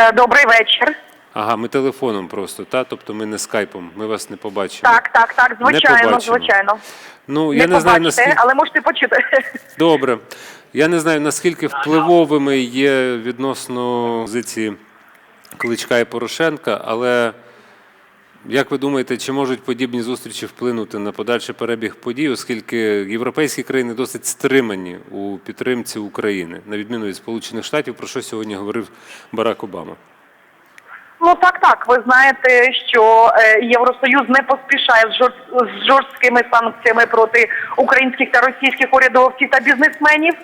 Е, Добрий вечір. Ага, ми телефоном просто, та? Тобто ми не скайпом, ми вас не побачимо. Так, так, так, звичайно, не звичайно. Ну, не я не знаю, наскільки. але можете почути. Добре. Я не знаю, наскільки впливовими є відносно позиції Кличка і Порошенка, але як ви думаєте, чи можуть подібні зустрічі вплинути на подальший перебіг подій, оскільки європейські країни досить стримані у підтримці України, на відміну від Сполучених Штатів, про що сьогодні говорив Барак Обама? Ну так, так. Ви знаєте, що е, Євросоюз не поспішає з, жорст- жорсткими санкціями проти українських та російських урядовців та бізнесменів.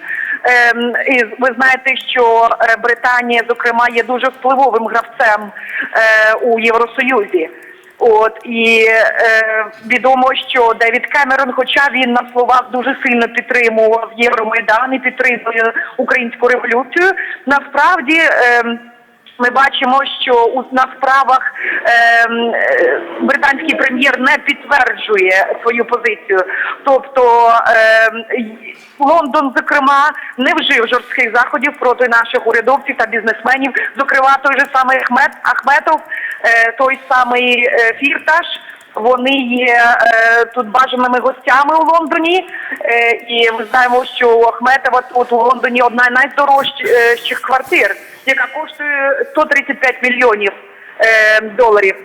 Ем, і ви знаєте, що е, Британія, зокрема, є дуже впливовим гравцем е, у Євросоюзі. От і е, відомо, що Девід Кемерон, хоча він на словах дуже сильно підтримував Євромайдан і підтримує українську революцію, насправді. Е, ми бачимо, що на справах ем, е, британський прем'єр не підтверджує свою позицію. Тобто й- Лондон, зокрема, не вжив жорстких заходів проти наших урядовців та бізнесменів. Зокрема, той же самий Ахмед Ахметов, е, той самий е, Фірташ. Вони є е, тут бажаними гостями у Лондоні, е, і ми знаємо, що у Ахметова тут у Лондоні одна з найдорожчих квартир, яка коштує 135 мільйонів е, доларів.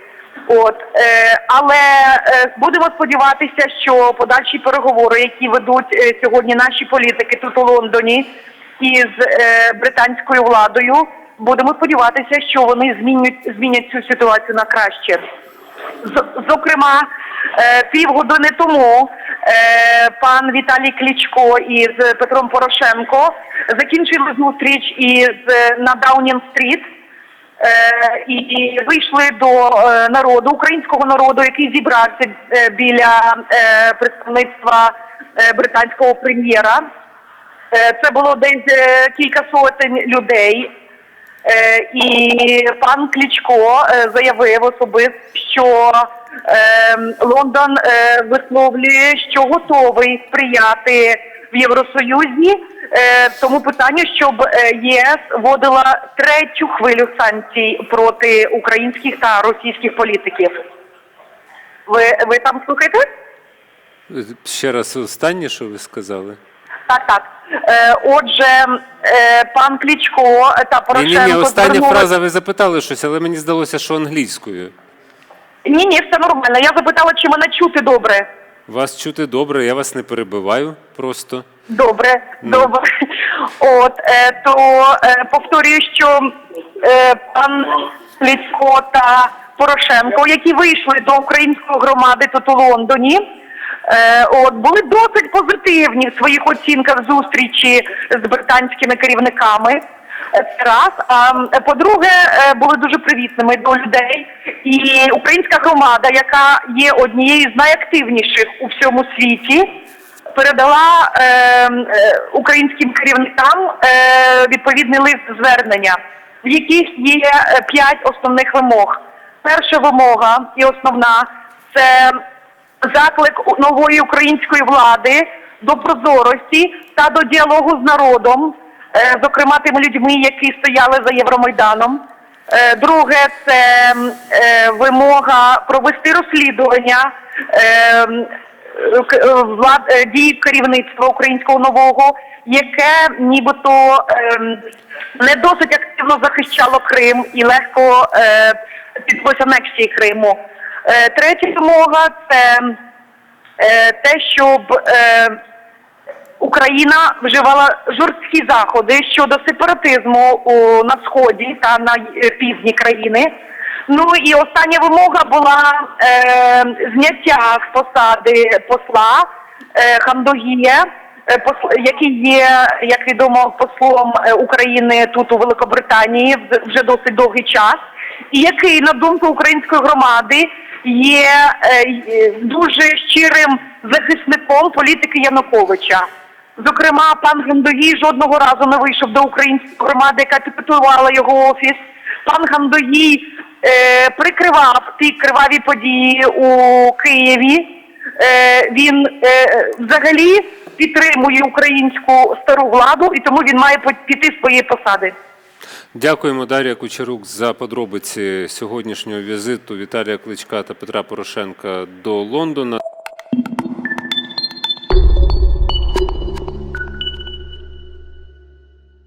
От е, але е, будемо сподіватися, що подальші переговори, які ведуть е, сьогодні наші політики тут у Лондоні із е, британською владою, будемо сподіватися, що вони змінять змінять цю ситуацію на краще. З- Зокрема, е, півгодини тому е, пан Віталій Кличко із Петром Порошенко закінчили зустріч із е, на Даунінг-стріт і, і вийшли до е, народу, українського народу, який зібрався е, біля е, представництва е, британського прем'єра. Е, Це було десь е, кілька сотень людей. Е, І пан Кличко е, заявив особисто, що е, Лондон е, висловлює, що готовий сприяти в Євросоюзі е, тому питанню, щоб е, єС вводила третю хвилю санкцій проти українських та російських політиків. Ви, ви там слухаєте? Ще раз останнє, що ви сказали. Так, так. Е, отже, е, пан Кличко та Порошенко ні, ні, остання звернули- фраза, ви запитали щось, але мені здалося, що англійською. Ні, ні, все нормально. Я запитала, чи мене чути добре. Вас чути добре, я вас не перебиваю просто. Добре, Ну. добре. От е, то е, повторюю, що е, пан Ліцько та Порошенко, які вийшли до української громади тут у Лондоні, е, от були досить позитивні в своїх оцінках зустрічі з британськими керівниками. Е, Це раз. А по-друге, е, були дуже привітними до людей. І українська громада, яка є однією з найактивніших у всьому світі, передала е, е, українським керівникам е, відповідний лист звернення, в яких є е, п'ять основних вимог. Перша вимога і основна це заклик нової української влади до прозорості та до діалогу з народом, е, зокрема тими людьми, які стояли за Євромайданом. Е, Друге, це е, вимога провести розслідування е, е, е, влад е, дій керівництва українського нового, яке нібито не досить активно захищало Крим і легко е, анексії Криму. Е, Третя вимога це е, те, щоб е, Україна вживала жорсткі заходи щодо сепаратизму у, на сході та на е, півдні країни. Ну і остання вимога була е, зняття з посади посла е, Хандогія, е, посл- який є, як відомо, послом е, України тут у Великобританії вже досить довгий час, і який, на думку української громади, є е, дуже щирим захисником політики Януковича. Зокрема, пан Гандогій жодного разу не вийшов до української громади, яка підготувала його офіс. Пан Гандогій е, прикривав ті криваві події у Києві. Е, він е, взагалі підтримує українську стару владу, і тому він має піти з своєї посади. Дякуємо Дар'я Кучерук за подробиці сьогоднішнього візиту Віталія Кличка та Петра Порошенка до Лондона.